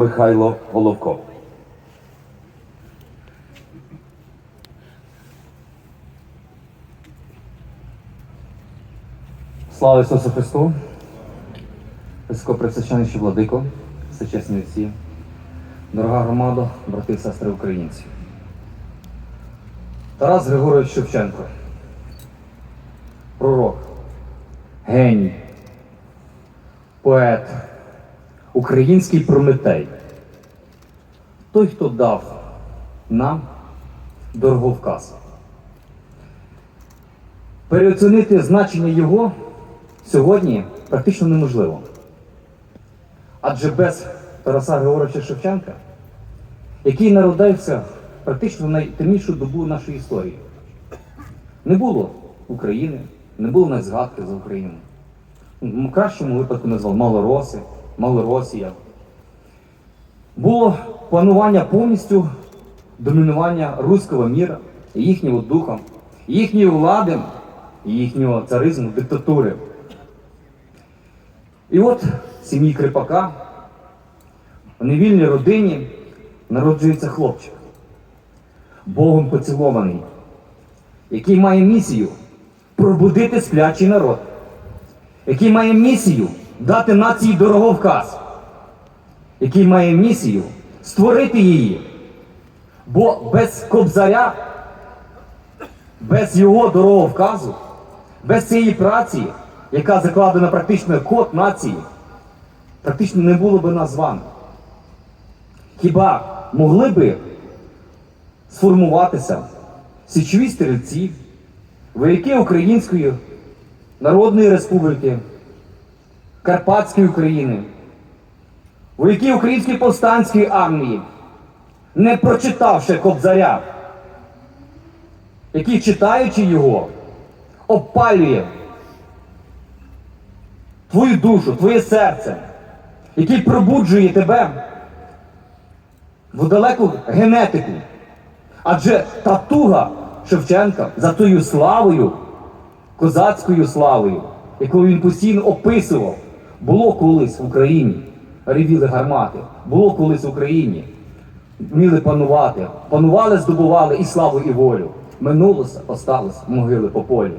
Михайло Головко. Слава Ісусу Христу! Високопресвященніші владико, всечесні отці, дорога громада, брати і сестри українці. Тарас Григорович Шевченко. Пророк, геній, поет, український прометей. Той, хто дав нам дороговказ. Переоцінити значення його сьогодні практично неможливо. Адже без Тараса Григоровича Шевченка, який народився практично в найтемнішу добу нашої історії, не було України, не було навіть згадки за Україну. В кращому випадку назвав Малороси, Малоросія. Було панування повністю домінування руського міра, їхнього духа, їхньої влади, їхнього царизму, диктатури. І от сім'ї Крипака в невільній родині народжується хлопчик, Богом поцілований, який має місію пробудити сплячий народ, який має місію дати нації дороговказ, який має місію створити її. Бо без кобзаря, без його дороговказу, без цієї праці, яка закладена практично код нації, практично не було би нас з вами. Хіба могли би сформуватися січові стрільці, вояки Української Народної Республіки, Карпатської України, вояки Української повстанської армії, не прочитавши Кобзаря, який, читаючи його, обпалює твою душу, твоє серце, який пробуджує тебе в далеку генетику. Адже та туга Шевченка за тою славою, козацькою славою, яку він постійно описував, було колись в Україні. Ревіли гармати, було колись в Україні. Вміли панувати, панували, здобували і славу, і волю. Минулося, осталось могили по полі.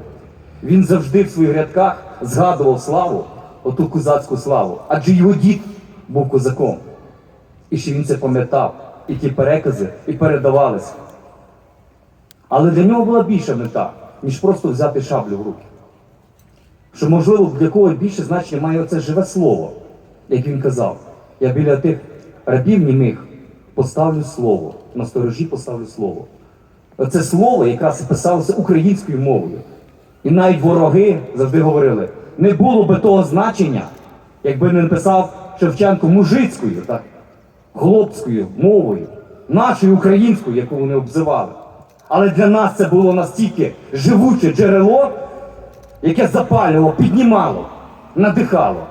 Він завжди в своїх рядках згадував славу, оту козацьку славу, адже його дід був козаком. І ще він це пам'ятав, і ті перекази і передавалися. Але для нього була більша мета, ніж просто взяти шаблю в руки. Що, можливо, для кого більше значення має оце живе слово, як він казав. Я біля тих рабів німих поставлю слово, на сторожі поставлю слово. Оце слово якраз писалося українською мовою. І навіть вороги завжди говорили, не було би того значення, якби не написав Шевченко мужицькою, так, хлопською мовою, нашою українською, яку вони обзивали. Але для нас це було настільки живуче джерело, яке запалювало, піднімало, надихало,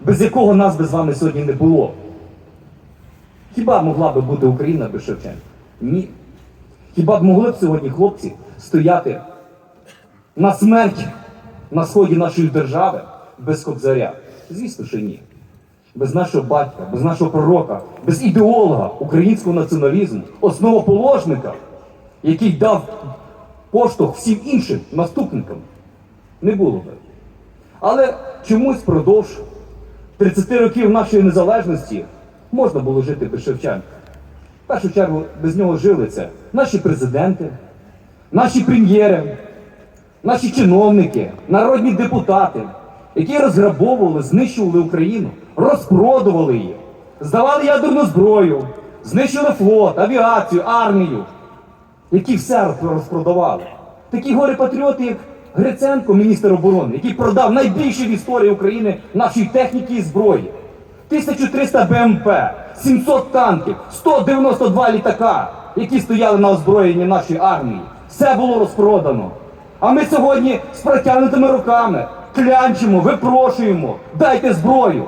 без якого нас би з вами сьогодні не було. Хіба могла би бути Україна без Шевченка? Ні. Хіба б могли б сьогодні хлопці стояти на смерть на сході нашої держави без кобзаря? Звісно, що ні. Без нашого батька, без нашого пророка, без ідеолога українського націоналізму, основоположника, який дав поштовх всім іншим наступникам, не було би. Але чомусь впродовж 30 років нашої незалежності можна було жити без Шевченка. В першу чергу без нього жили це наші президенти, наші прем'єри, наші чиновники, народні депутати, які розграбовували, знищували Україну, розпродували її, здавали ядерну зброю, знищили флот, авіацію, армію, які все розпродавали. Такі горе патріоти, як Гриценко, міністр оборони, який продав найбільше в історії України нашої техніки і зброї. 1300 БМП, 700 танків, 192 літака, які стояли на озброєнні нашої армії. Все було розпродано. А ми сьогодні з протягнутими руками клянчимо, випрошуємо, дайте зброю,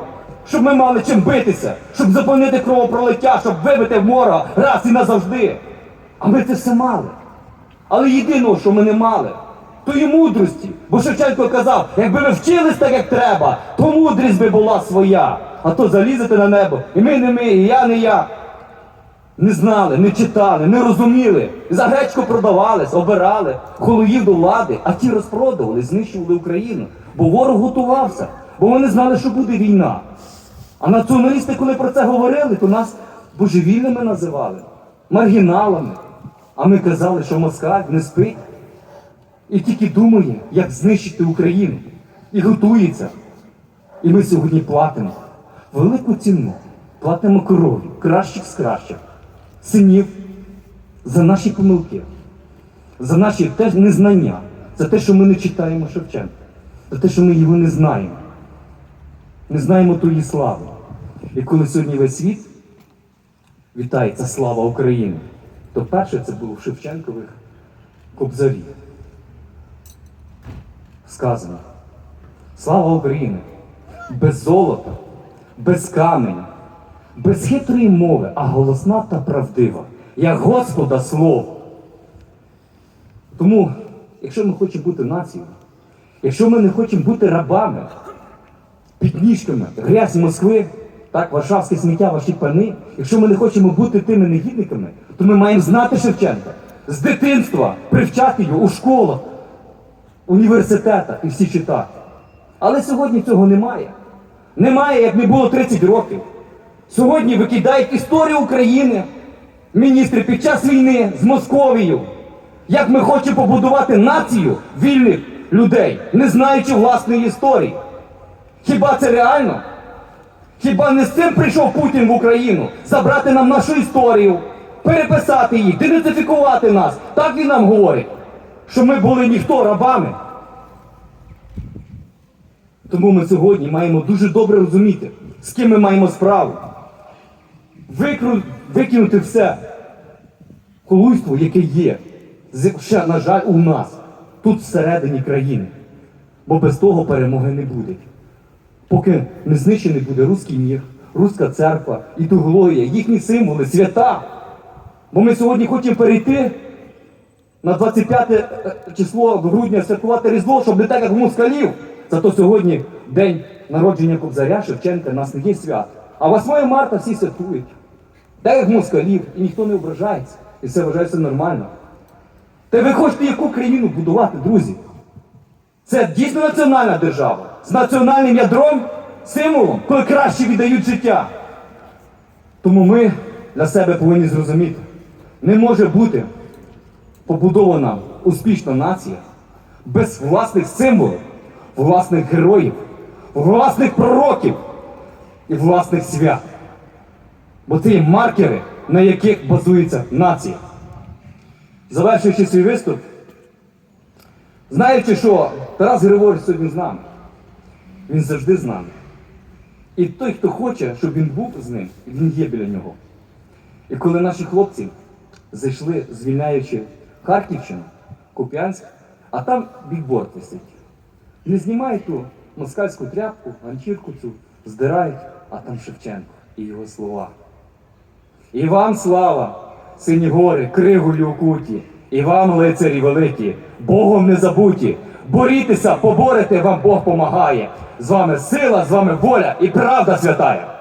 щоб ми мали чим битися, щоб зупинити кровопролиття, щоб вибити ворога раз і назавжди. А ми це все мали. Але єдиного, що ми не мали, тої мудрості. Бо Шевченко казав, якби ви вчились так, як треба, то мудрість би була своя. а то залізете на небо. І ми не ми, і я не я. Не знали, не читали, не розуміли. За гречку продавались, обирали, холоїв до влади, а ті розпродували, знищували Україну. Бо ворог готувався, бо вони знали, що буде війна. А націоналісти, коли про це говорили, то нас божевільними називали, маргіналами. А ми казали, що москаль не спить і тільки думає, як знищити Україну. І готується. І ми сьогодні платимо велику ціну, платимо кров'ю, кращих з кращих, синів за наші помилки, за наші теж незнання, за те, що ми не читаємо Шевченка, за те, що ми його не знаємо. Не знаємо тої слави. І коли сьогодні весь світ вітається слава України, то перше це було в Шевченкових кобзарі. Сказано. Слава Україні! Без золота, без каменя, без хитрої мови, а голосна та правдива, як Господа слово. Тому, якщо ми хочемо бути нацією, якщо ми не хочемо бути рабами, підніжками, грязь Москви, так, варшавське сміття, ваші пани, якщо ми не хочемо бути тими негідниками, то ми маємо знати Шевченка з дитинства, привчати його у школах, університетах і всі читати. Але сьогодні цього немає. Немає, як не було 30 років. Сьогодні викидають історію України, міністри під час війни з Московією. Як ми хочемо побудувати націю вільних людей, не знаючи власної історії. Хіба це реально? Хіба не з цим прийшов Путін в Україну? Забрати нам нашу історію, переписати її, денацифікувати нас. Так він нам говорить, що ми були ніхто рабами. Тому ми сьогодні маємо дуже добре розуміти, з ким ми маємо справу. Викру... Викинути все колуйство, яке є, ще, на жаль, у нас, тут всередині країни. Бо без того перемоги не буде. Поки не знищений буде руський мір, руська церква, ідеологія, їхні символи, свята. Бо ми сьогодні хочемо перейти на 25 е, число грудня святкувати Різдво, щоб не так, як у москалів. Зато сьогодні день народження Кобзаря Шевченка, нас не є свят. А 8 марта всі святкують. Так як москалів, і ніхто не ображається. І все вважається нормально. Та ви хочете яку країну будувати, друзі? Це дійсно національна держава з національним ядром, символом, коли краще віддають життя. Тому ми для себе повинні зрозуміти, не може бути побудована успішна нація без власних символів, власних героїв, власних пророків і власних свят. Бо це є маркери, на яких базується нація. Завершуючи свій виступ, знаючи, що Тарас Григорович сьогодні з нами, він завжди з нами. І той, хто хоче, щоб він був з ним, він є біля нього. І коли наші хлопці зайшли, звільняючи Харківщину, Куп'янськ, а там бікборд висить. Не знімають ту москальську тряпку, ганчірку цю, здирають, а там Шевченко і його слова. І вам слава, сині гори, кригулі окуті, і вам, лицарі великі, Богом не забуті. Борітеся, поборете, вам Бог помагає. З вами сила, з вами воля і правда святая.